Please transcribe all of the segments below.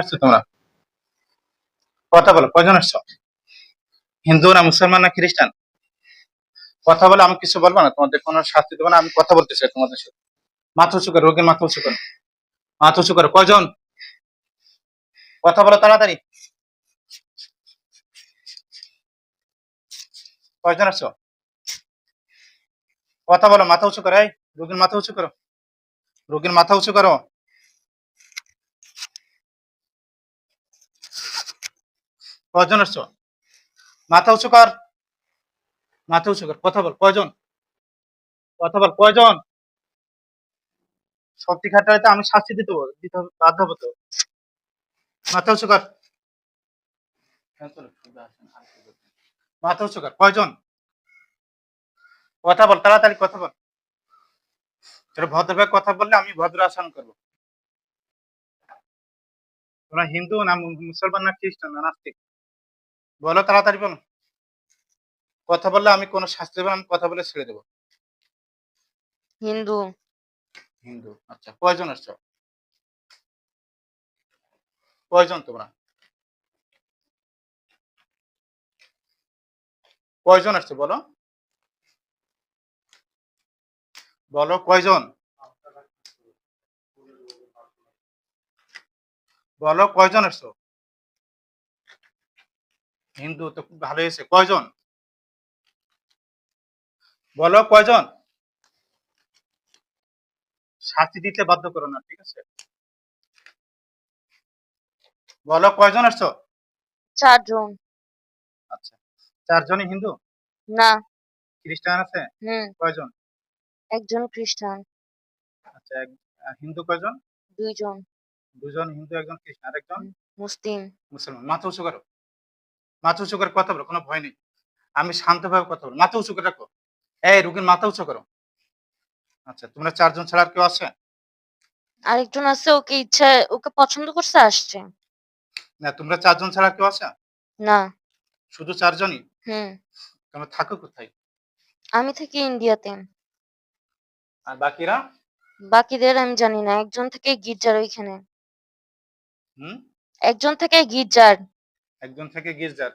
আসছো তোমরা? কথা বলো, কয়জন আসছো? হিন্দু না মুসলমান না খ্রিস্টান? কথা বলে আমি কিছু বলব না? তোমাদের কোনো শাস্তি দেবো না, আমি কথা বলতে চাই তোমাদের সাথে। মাথা উঁচু করো রোগীর মাথা উঁচু করো মাথা উঁচু করো কয়জন? কথা বলো তাড়াতাড়ি। কথা বলো মাথা উঁচু করো রোগীর মাথা উঁচু করো রোগীর মাথা উঁচু করো কয়জন আসছো? মাথা উঁচু কর। মাথা উঁচু কর। কথা বল, কয়জন? কথা বল, কয়জন? সত্যি খাটাইতে আমি শাস্তি দিতে দিতে হবে, বাধ্য হব তো। মাথা উঁচু কর। মাথা উঁচু কর, কয়জন? কথা বল, তাড়াতাড়ি কথা বল। তোরা ভদ্রভাবে কথা বললে আমি ভদ্র আচরণ করব। তোমরা হিন্দু না মুসলমান না খ্রিস্টান না নাস্তিক? বলো তাড়াতাড়ি বলো। কথা বললে আমি কোনো শাস্তি দেবো আমি কথা বলে ছেড়ে দেবো। হিন্দু। হিন্দু আচ্ছা কয়জন আসছো? কয়জন তোমরা? কয়জন আসছো বলো? বলো কয়জন? বলো কয়জন আসছো? হিন্দু তো খুব ভালো হয়েছে। কয়জন? বলো কয়জন? শাস্তি দিতে বাধ্য করো না ঠিক আছে? বলো কয়জন আসছো? চারজন। আচ্ছা চারজনই হিন্দু? না। খ্রিস্টান আছে? হুম। কয়জন? একজন খ্রিস্টান। আচ্ছা হিন্দু কয়জন? দুইজন। দুজন হিন্দু একজন খ্রিস্টান আর একজন মুসলিম। মুসলমান। মাথা উঁচু করো। মাথা উঁচু করে কথা বলো কোনো ভয় নেই। আমি শান্তভাবে কথা বলো মাথা উঁচু করে রাখো। এই রুগীর মাথা উঁচু করো। আচ্ছা তোমরা চারজন ছাড়া আর কেউ আছে? আরেকজন আছে ওকে ইচ্ছা ওকে পছন্দ করছে আসছে। না তোমরা চারজন ছাড়া কেউ আছে? না। শুধু চারজনই? হুম। তোমরা থাকো কোথায়? আমি থাকি ইন্ডিয়াতে। আর বাকিরা? বাকিদের আমি জানি না। একজন থেকে গির্জার ওইখানে। হুম? একজন থেকে গির্জার। একজন থেকে গির্জার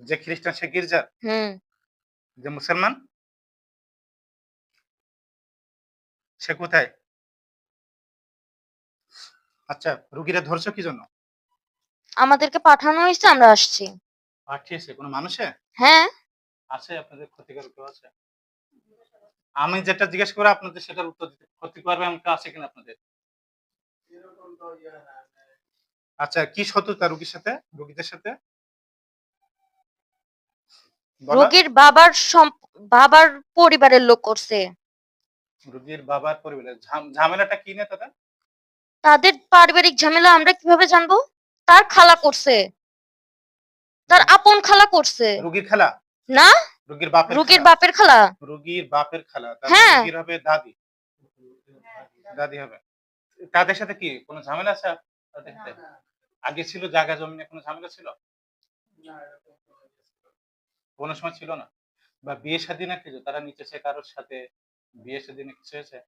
যে খ্রিস্টান সে গির্জার? যে মুসলমান? সে কোথায়? আচ্ছা রুগীরা ধরছো কি জন্য? আমাদেরকে পাঠানো হয়েছে আমরা আসছি। পাঠিয়েছে কোনো মানুষে? হ্যাঁ। আছে আপনাদের ক্ষতিকর কেউ আছে? আমি যেটা জিজ্ঞেস করে আপনাদের সেটার উত্তর দিতে ক্ষতি করবে কেউ আছে কিনা আপনাদের? আচ্ছা কি শত্রুতা রুগীর সাথে রুগীদের সাথে? রোগীর বাবার বাবার পরিবারের লোক করছে। রুগীর বাবার পরিবারের ঝামেলাটা কি নিয়ে তাদের? তাদের পারিবারিক ঝামেলা আমরা কীভাবে জানব? তার খালা করছে। তার আপন খালা করছে। রুগীর খালা? না? রুগীর বাপের রোগীর বাপের খালা। রুগীর বাপের খালা। তার হ্যাঁ। রুগীর হবে দাদি। দাদি হবে। তাদের সাথে কি কোনো ঝামেলা আছে? তাদের সাথে? আগে ছিল জায়গা জমি কোনো ঝামেলা ছিল? কোনো সময় ছিল না? বা বিয়ে শাদী না কিছু? তারা নিচেছে কারোর সাথে বিয়ে শাদী না কিছু হয়েছে?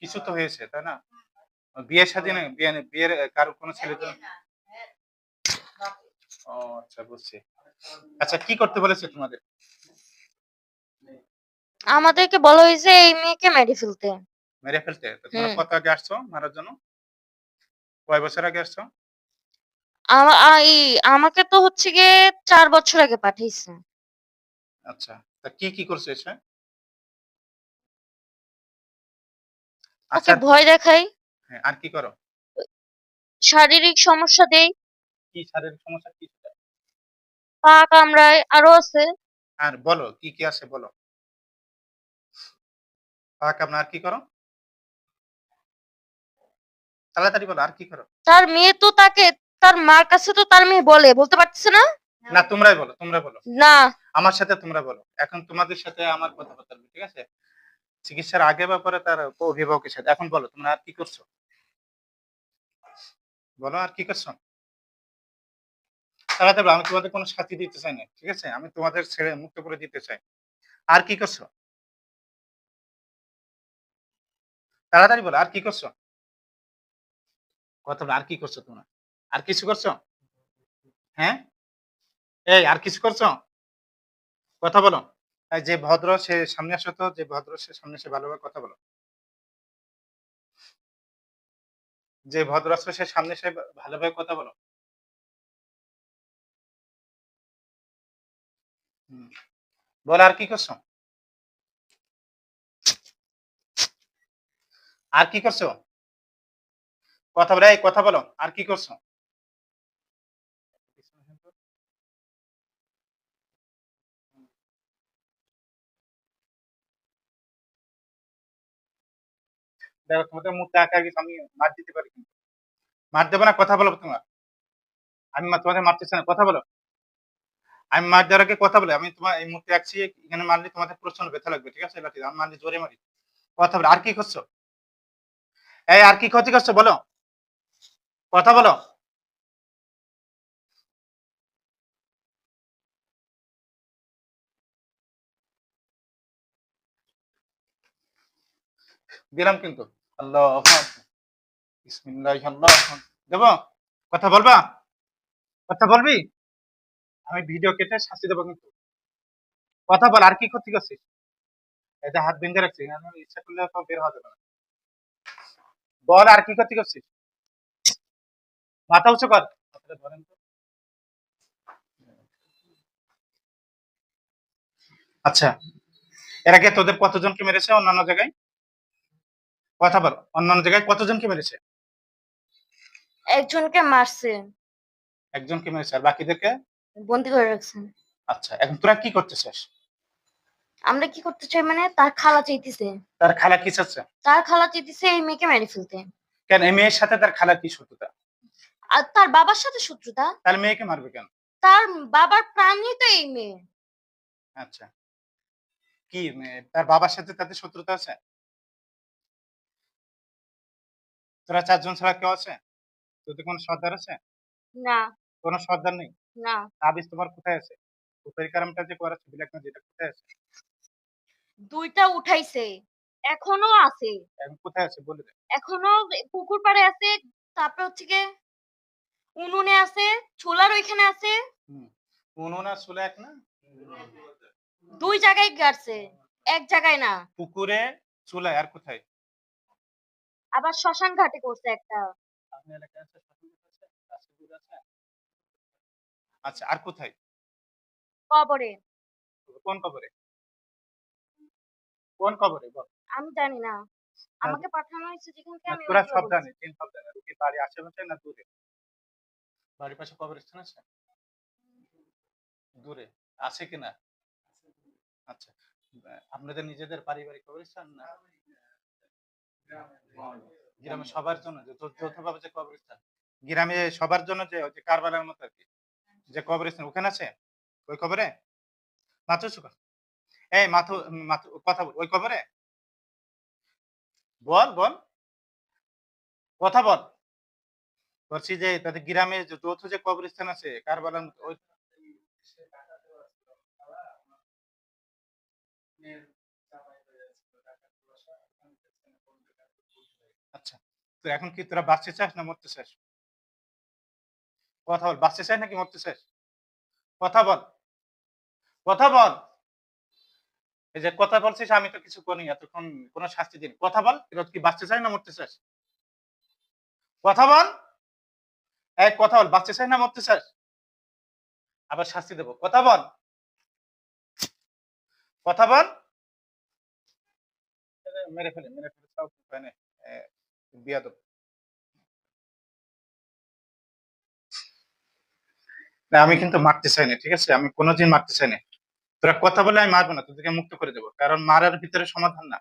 কিছু তো হয়েছে তাই না? বিয়ে শাদী না বিয়ে বিয়ের কারোর কোনো ছেলে তো ও আচ্ছা বুঝছি। আচ্ছা কি করতে বলেছে তোমাদের? আমাদেরকে বলা হয়েছে এই মেয়েকে মেরে ফেলতে। মেরে ফেলতে? তোমরা কত আগে আসছো মারার জন্য? কয় বছর আগে আসছো? আমা- আমাকে তো হচ্ছে গিয়ে চার বছর আগে পাঠিয়েছে। আচ্ছা তা কি কি করছে এসে? আচ্ছা ভয় দেখাই। হ্যাঁ, আর কি করো? শারীরিক সমস্যা দেই। কি শারীরিক সমস্যা কি পা কামড়ায় আরও আছে। আর বলো কি কি আছে বলো? পাক আপনার আর কি করো? তাড়াতাড়ি বলো আর কি করো? তার মেয়ে তো তাকে তার মার কাছে তো তার মেয়ে বলে বলতে পারতেছে না? না তোমরাই বলো তোমরা বলো। না। আমার সাথে তোমরা বলো। এখন তোমাদের সাথে আমার কথাবার্তা বলব, ঠিক আছে? চিকিৎসার আগে বা পরে তার অভিভাবকের সাথে এখন বলো তোমরা আর কি করছ? বলো আর কি করছ? তাড়াতাড়ি আমি তোমাদের কোনো শাস্তি দিতে চাই না ঠিক আছে? আমি তোমাদের ছেড়ে মুক্ত করে দিতে চাই। আর কি করছ? তাড়াতাড়ি বলো আর কি করছ? কথা আর কি করছ তোমরা? আর কিছু করছ? হ্যাঁ? এই, আর কিছু করছ? কথা বলো। যে ভদ্র সে সামনে আসো তো, যে ভদ্র সে সামনে এসে ভালোভাবে কথা বলো। যে ভদ্র আছে সে সামনে এসে ভালোভাবে কথা বলো। বল, আর কি করছ? আর কি করছ? কথা বলে কথা বলো, আর কি করছ? কথা বলো আমি কথা বলো। আমি মার দেওয়ার আগে কথা বলে, আমি তোমার এই মুহূর্তে এখানে তোমাদের ব্যথা লাগবে, ঠিক আছে? কথা বলো, আর কি করছ? এই, আর কি ক্ষতি করছ? বলো। কথা বলো। দিলাম কিন্তু। আল্লাহ দেব? কথা বলবা? কথা বলবি? আমি ভিডিও কেটে শাস্তি দেবো কিন্তু। কথা বল, আর কি ক্ষতি করছিস? এটা হাত বেঁধে রাখছি ইচ্ছা করলে বের হওয়া যাবে না। বল, আর কি ক্ষতি করছিস? মাথা উঁচু কর। ধরেন তো। আচ্ছা এর আগে তোদের কতজনকে মেরেছে অন্যান্য জায়গায়? কথা বল অন্যান্য জায়গায় কতজনকে মেরেছে? একজনকে মারছে। একজনকে মেরেছে আর বাকিদেরকে? বন্দি করে রাখছেন আচ্ছা এখন তোরা কি করতেছিস? আমরা কি করতে চাই মানে তার খালা চাইতেছে। তার খালা কি চাচ্ছে? তার খালা চাইতেছে এই মেয়েকে মেরে ফেলতে। কেন এই মেয়ের সাথে তার খালা কি শত্রুতা? আর তার বাবার সাথে শত্রুতা? তার মেয়েকে মারবে কেন? তার বাবার প্রাণই তো এই মেয়ে। আচ্ছা। কি তার বাবার সাথে তাদের শত্রুতা আছে? তোরা চারজন ছাড়া কেউ আছে? তোদের কোনো সর্দার আছে? না। কোনো সর্দার নেই? না। তাবিজ তোমার কোথায় আছে? যে ব্ল্যাক যেটা কোথায় আছে? দুইটা উঠাইছে। এখনও আছে। এখন কোথায় আছে? বলে এখনও পুকুর পাড়ে আছে। তারপর হচ্ছে গিয়ে উনুনে আছে চুলার ওইখানে আছে। উনুনা চুলা এক না? দুই জায়গায় গাড়ছে এক জায়গায় না। পুকুরে চুলায় আর কোথায়? আবার শ্মশান ঘাটে করছে একটা। আচ্ছা আর কোথায়? কবরে। কোন কবরে? কোন কবরে বল। আমি জানি না। আমাকে পাঠানো হয়েছে যেখান আমি তোরা সব। জানিস তিন সব জানিস। বাড়ি আশেপাশে না দূরে? বাড়ির পাশে কবরস্থান আছে? দূরে। আছে কিনা আচ্ছা। আপনাদের নিজেদের পারিবারিক কবরস্থান না? গ্রামে সবার জন্য যে যৌথ- যৌথভাবে যে কবরস্থান। গ্রামে সবার জন্য যে যে কারবালার মতো আর কি, যে কবরস্থান, ওখানে আছে? ওই কবরে? মাথু এই মাথু মাথু, কথা বল, ওই কবরে? বল বল। কথা বল। বলছি যে, তাদের গ্রামে যৌথ যে কবরস্থান আছে কারবালার ওই আচ্ছা এখন কি তোরা বাঁচতে চাস না মরতে চাস? কথা বল, বাঁচতে চাস নাকি মরতে চাস? কথা বল কথা বল। এই যে কথা বলছিস, আমি তো কিছু করিনি এতক্ষণ, কোনো শাস্তি দিন কথা বল কি বাঁচতে চাস না মরতে চাস? কথা বল। এক কথা বল, বাঁচতে চাই না মরতে চাস? আবার শাস্তি দেবো। কথা বল। কথা বল। মেরে ফেলে মেরে ফেলে। উপায় নেই? বিয়াদব। না, আমি কিন্তু মারতে চাই না, ঠিক আছে? আমি কোনোদিন মারতে চাই না। তোরা কথা বলে আমি মারবো না, তোদেরকে মুক্ত করে দেবো। কারণ মারার ভিতরে সমাধান না।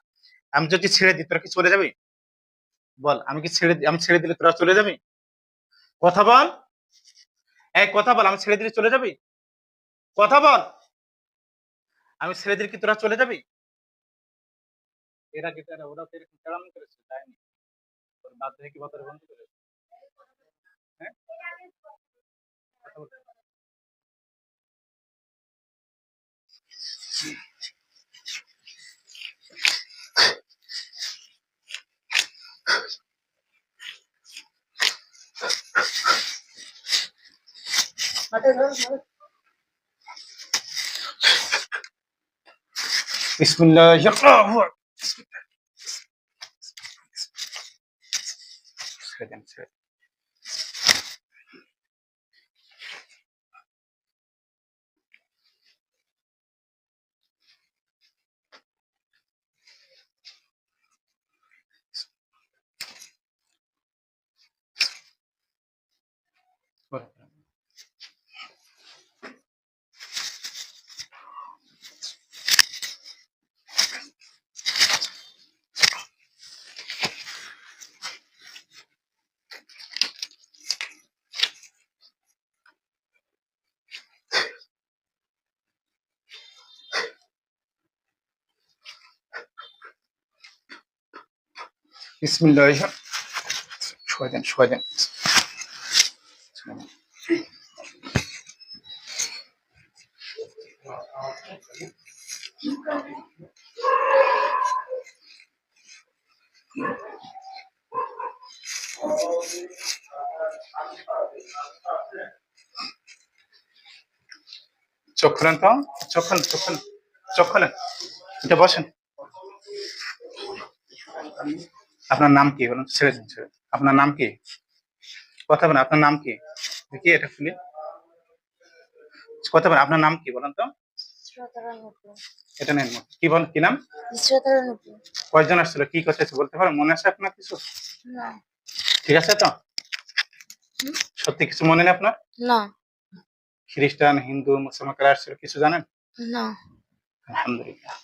আমি যদি ছেড়ে দিই, তোরা কি চলে যাবি? বল, আমি কি ছেড়ে আমি ছেড়ে দিলে তোরা চলে যাবি? কথা বল। এক কথা বল, আমি ছেড়ে দিলে চলে যাবি? কথা বল। আমি ছেড়ে দিলে কি তোরা চলে যাবি? এরা কি তারা ওরা তো এরকম কেরাম করেছে, যায়নি। তোর বাধ্য হয়ে কি বন্ধ করেছে? হ্যাঁ? কথা বল। বিসমিল্লাহ ছেড়ে দেন, বিসমিল্লাহ। শোয়া দেন শোয়া দেন। চোখ খুলেন তো? চোখ খুলেন চোখ খুলেন। চোখ খুলেন। এটা বসেন। আপনার নাম কি? বলুন ছেড়ে দিন ছেড়ে আপনার নাম কি? কথা বলেন আপনার নাম কি? দেখি এটা খুলে। কথা বলেন আপনার নাম কি বলেন তো? এটা নেন। কি বল কি নাম? কয়জন আসছিল? কি বলতে পারেন মনে আছে আপনার কিছু? ঠিক আছে তো? সত্যি কিছু মনে নেই আপনার? না। খ্রিস্টান হিন্দু মুসলমান কারা আসছিল কিছু জানেন? না। আলহামদুলিল্লাহ।